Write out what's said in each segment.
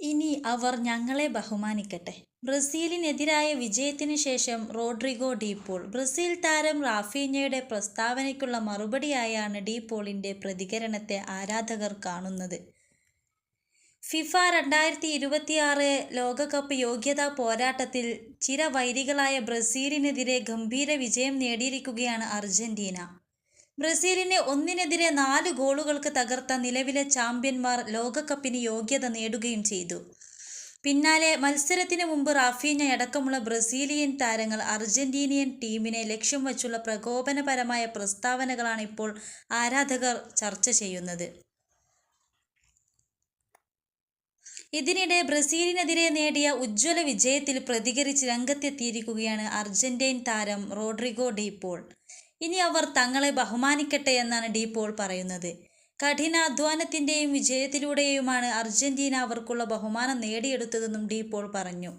ഇനി അവർ ഞങ്ങളെ ബഹുമാനിക്കട്ടെ. ബ്രസീലിനെതിരായ വിജയത്തിന് ശേഷം റോഡ്രിഗോ ഡീപോൾ ബ്രസീൽ താരം റാഫീഞ്ഞയുടെ പ്രസ്താവനയ്ക്കുള്ള മറുപടിയായാണ് ഡീപോളിന്റെ പ്രതികരണത്തെ ആരാധകർ കാണുന്നത്. ഫിഫ രണ്ടായിരത്തി ഇരുപത്തിയാറ് ലോകകപ്പ് യോഗ്യതാ പോരാട്ടത്തിൽ ചിരവൈരികളായ ബ്രസീലിനെതിരെ ഗംഭീര വിജയം നേടിയിരിക്കുകയാണ് അർജന്റീന. ബ്രസീലിനെ ഒന്നിനെതിരെ നാല് ഗോളുകൾക്ക് തകർത്ത നിലവിലെ ചാമ്പ്യന്മാർ ലോകകപ്പിന് യോഗ്യത നേടുകയും ചെയ്തു. പിന്നാലെ മത്സരത്തിന് മുമ്പ് റാഫീഞ്ഞ അടക്കമുള്ള ബ്രസീലിയൻ താരങ്ങൾ അർജന്റീനിയൻ ടീമിനെ ലക്ഷ്യം വച്ചുള്ള പ്രകോപനപരമായ പ്രസ്താവനകളാണ് ഇപ്പോൾ ആരാധകർ ചർച്ച ചെയ്യുന്നത്. ഇതിനിടെ ബ്രസീലിനെതിരെ നേടിയ ഉജ്ജ്വല വിജയത്തിൽ പ്രതികരിച്ച് രംഗത്തെത്തിയിരിക്കുകയാണ് അർജന്റീൻ താരം റോഡ്രിഗോ ഡീപോൾ ഇനി അവർ തങ്ങളെ ബഹുമാനിക്കട്ടെ എന്നാണ് ഡി പോൾ പറയുന്നത്. കഠിനാധ്വാനത്തിന്റെയും വിജയത്തിലൂടെയുമാണ് അർജന്റീന അവർക്കുള്ള ബഹുമാനം നേടിയെടുത്തതെന്നും ഡി പോൾ പറഞ്ഞു.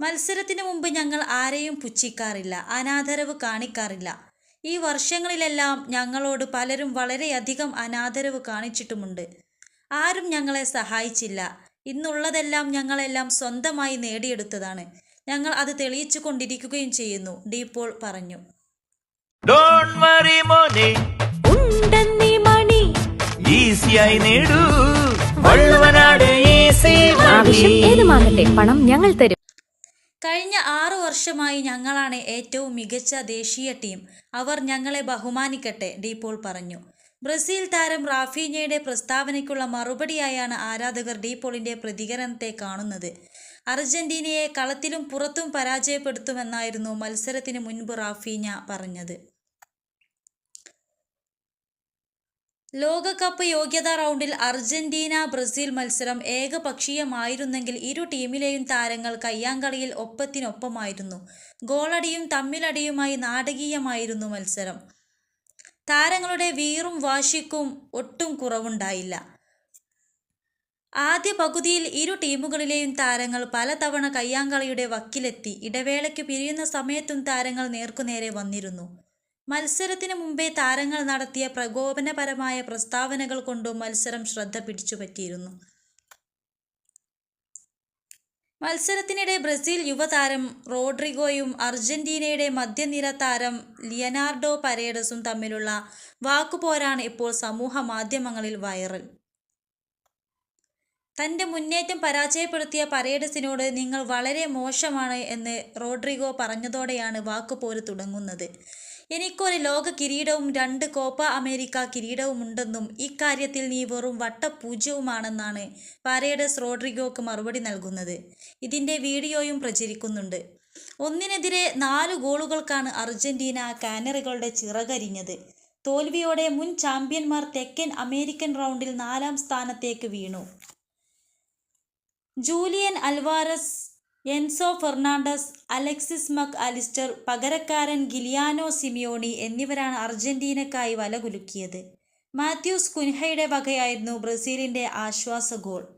മത്സരത്തിന് മുമ്പ് ഞങ്ങൾ ആരെയും പുച്ഛിക്കാറില്ല അനാദരവ് കാണിക്കാറില്ല. ഈ വർഷങ്ങളിലെല്ലാം ഞങ്ങളോട് പലരും വളരെയധികം അനാദരവ് കാണിച്ചിട്ടുമുണ്ട്. ആരും ഞങ്ങളെ സഹായിച്ചില്ല. ഇന്നുള്ളതെല്ലാം ഞങ്ങളെല്ലാം സ്വന്തമായി നേടിയെടുത്തതാണ്. ഞങ്ങൾ അത് തെളിയിച്ചു കൊണ്ടിരിക്കുകയും ചെയ്യുന്നു ഡീപോൾ പറഞ്ഞു. ഡോൺ വറി മോനെ. ഉണ്ടെന്നീ മണി. ഈസിയായി നേടൂ. വള്ളുവനാട് ഈസി ആവശ്യം ഏതുമാകട്ടെ പണം ഞങ്ങൾ തരും. കഴിഞ്ഞ ആറു വർഷമായി ഞങ്ങളാണ് ഏറ്റവും മികച്ച ദേശീയ ടീം. അവർ ഞങ്ങളെ ബഹുമാനിക്കട്ടെ ഡീപോൾ പറഞ്ഞു. ബ്രസീൽ താരം റാഫീനയുടെ പ്രസ്താവനയ്ക്കുള്ള മറുപടിയായാണ് ആരാധകർ ഡീപോളിന്റെ പ്രതികരണത്തെ കാണുന്നത്. അർജന്റീനയെ കളത്തിലും പുറത്തും പരാജയപ്പെടുത്തുമെന്നായിരുന്നു മത്സരത്തിന് മുൻപ് റാഫീഞ്ഞ പറഞ്ഞത്. ലോകകപ്പ് യോഗ്യതാ റൗണ്ടിൽ അർജന്റീന ബ്രസീൽ മത്സരം ഏകപക്ഷീയമായിരുന്നെങ്കിൽ ഇരു ടീമിലെയും താരങ്ങൾ കയ്യാങ്കളിയിൽ ഒപ്പത്തിനൊപ്പമായിരുന്നു. ഗോളടിയും തമ്മിലടിയുമായി നാടകീയമായിരുന്നു മത്സരം. താരങ്ങളുടെ വീറും വാശിക്കും ഒട്ടും കുറവുണ്ടായില്ല. ആദ്യ പകുതിയിൽ ഇരു ടീമുകളിലെയും താരങ്ങൾ പലതവണ കയ്യാങ്കളിയുടെ വക്കിലെത്തി ഇടവേളയ്ക്ക് പിരിയുന്ന സമയത്തും താരങ്ങൾ നേർക്കുനേരെ വന്നിരുന്നു. മത്സരത്തിന് മുമ്പേ താരങ്ങൾ നടത്തിയ പ്രകോപനപരമായ പ്രസ്താവനകൾ കൊണ്ടും മത്സരം ശ്രദ്ധ പിടിച്ചുപറ്റിയിരുന്നു. മത്സരത്തിനിടെ ബ്രസീൽ യുവതാരം റോഡ്രിഗോയും അർജന്റീനയുടെ മധ്യനിര താരം ലിയനാർഡോ പരേഡസും തമ്മിലുള്ള വാക്കുപോരാണ് ഇപ്പോൾ സമൂഹ മാധ്യമങ്ങളിൽ വൈറൽ. തന്റെ മുന്നേറ്റം പരാജയപ്പെടുത്തിയ പരേഡസിനോട് നിങ്ങൾ വളരെ മോശമാണ് എന്ന് റോഡ്രിഗോ പറഞ്ഞതോടെയാണ് വാക്കുപോര് തുടങ്ങുന്നത്. എനിക്കൊരു ലോക കിരീടവും രണ്ട് കോപ്പ അമേരിക്ക കിരീടവും കിരീടവുമുണ്ടെന്നും ഇക്കാര്യത്തിൽ നീ വെറും വട്ടപൂജ്യവുമാണെന്നാണ് പാരേഡസ് റോഡ്രിഗോക്ക് മറുപടി നൽകുന്നത്. ഇതിന്റെ വീഡിയോയും പ്രചരിക്കുന്നുണ്ട്. ഒന്നിനെതിരെ നാല് ഗോളുകൾക്കാണ് അർജന്റീന കാനറികളുടെ ചിറകരിഞ്ഞത്. തോൽവിയോടെ മുൻ ചാമ്പ്യന്മാർ തെക്കൻ അമേരിക്കൻ റൗണ്ടിൽ നാലാം സ്ഥാനത്തേക്ക് വീണു. Julian Alvarez Enzo Fernandez Alexis Mac Allister പകരക്കാരൻ ഗിലിയാനോ സിമിയോണി എന്നിവരാണ് അർജന്റീനക്കായി വലകുലുക്കിയത്. മാത്യൂസ് കുൻഹയുടെ വകയായിരുന്നു ബ്രസീലിന്റെ ആശ്വാസ ഗോൾ.